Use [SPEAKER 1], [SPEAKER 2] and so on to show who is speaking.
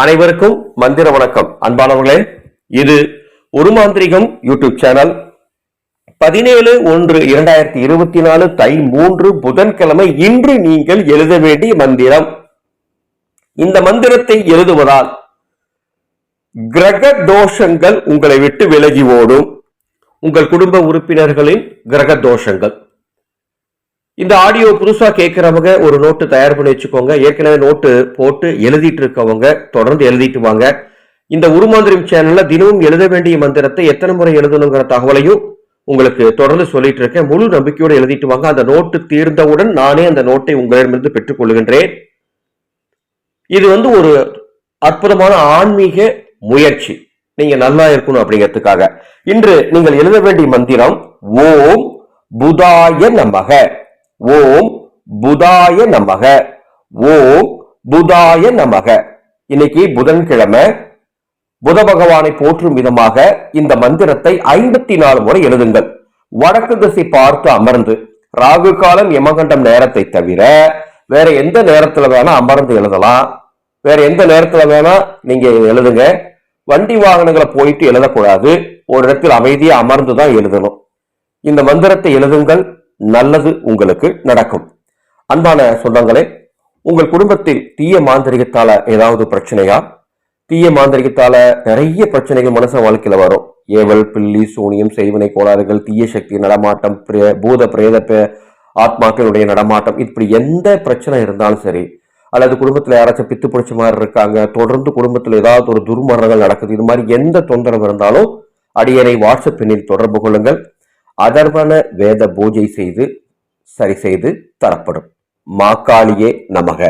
[SPEAKER 1] அனைவருக்கும் மந்திர வணக்கம். அன்பானவர்களே இது ஒரு மாந்திரிகம் யூடியூப் சேனல். பதினேழு ஒன்று இரண்டாயிரத்தி இருபத்தி நாலு தை மூன்று புதன்கிழமை இன்று நீங்கள் எழுத வேண்டிய மந்திரம். இந்த மந்திரத்தை எழுதுவதால் கிரக தோஷங்கள் உங்களை விட்டு விலகி ஓடும். உங்கள் குடும்ப உறுப்பினர்களின் கிரக தோஷங்கள். இந்த ஆடியோ புதுசாக கேட்குறவங்க ஒரு நோட்டு தயார் பண்ணி வச்சுக்கோங்க. ஏற்கனவே நோட்டு போட்டு எழுதிட்டு இருக்கவங்க தொடர்ந்து எழுதிட்டு வாங்க. இந்த உருமாந்திரம் சேனலில் தினமும் எழுத வேண்டிய மந்திரத்தை எத்தனை முறை எழுதணுங்கிற தகவலையும் உங்களுக்கு தொடர்ந்து சொல்லிட்டு இருக்கேன். முழு நம்பிக்கையோடு எழுதிட்டு வாங்க. அந்த நோட்டு தீர்ந்தவுடன் நானே அந்த நோட்டை உங்களிடமிருந்து பெற்றுக் கொள்கின்றேன் இது வந்து ஒரு அற்புதமான ஆன்மீக முயற்சி. நீங்க நல்லா இருக்கணும் அப்படிங்கிறதுக்காக. இன்று நீங்கள் எழுத வேண்டிய மந்திரம் ஓம் புதாய நமக. ஓம் புதாய நமக. ஓம் புதாய நமக. இன்னைக்கு புதன்கிழமை. புத பகவானை போற்றும் விதமாக இந்த மந்திரத்தை ஐம்பத்தி நாலு முறை எழுதுங்கள். வடக்கு திசை பார்த்து அமர்ந்து ராகு காலம் யமகண்டம் நேரத்தை தவிர வேற எந்த நேரத்துல வேணா அமர்ந்து எழுதலாம். வேற எந்த நேரத்துல வேணா நீங்க எழுதுங்க. வண்டி வாகனங்களை போயிட்டு எழுதக்கூடாது. ஒரு இடத்தில் அமைதியா அமர்ந்து தான் எழுதணும். இந்த மந்திரத்தை எழுதுங்கள். நல்லது உங்களுக்கு நடக்கும். அன்பான சொந்தங்களே உங்கள் குடும்பத்தில் தீய மாந்திரிகத்தால ஏதாவது பிரச்சனையா? தீய மாந்திரிகத்தால நிறைய பிரச்சனைகள் மனுஷ வாழ்க்கையில வரும். ஏவல் பில்லி சூனியம் செய்வினை கோளாறுகள் தீய சக்தி நடமாட்டம் பிரே- பூத பிரேத ஆத்மாக்களுடைய நடமாட்டம் இப்படி எந்த பிரச்சனை இருந்தாலும் சரி அல்லது குடும்பத்தில் யாராச்சும் பித்து பிடிச்ச மாதிரி இருக்காங்க தொடர்ந்து குடும்பத்தில் ஏதாவது ஒரு துர்மரணங்கள் நடக்குது இது மாதிரி எந்த தொந்தரவு இருந்தாலும் அடியனை வாட்ஸ்அப் எண்ணில் தொடர்பு கொள்ளுங்கள். அதர்வன வேத பூஜை செய்து சரி செய்து தரப்படும். மாக்காளியே நமக.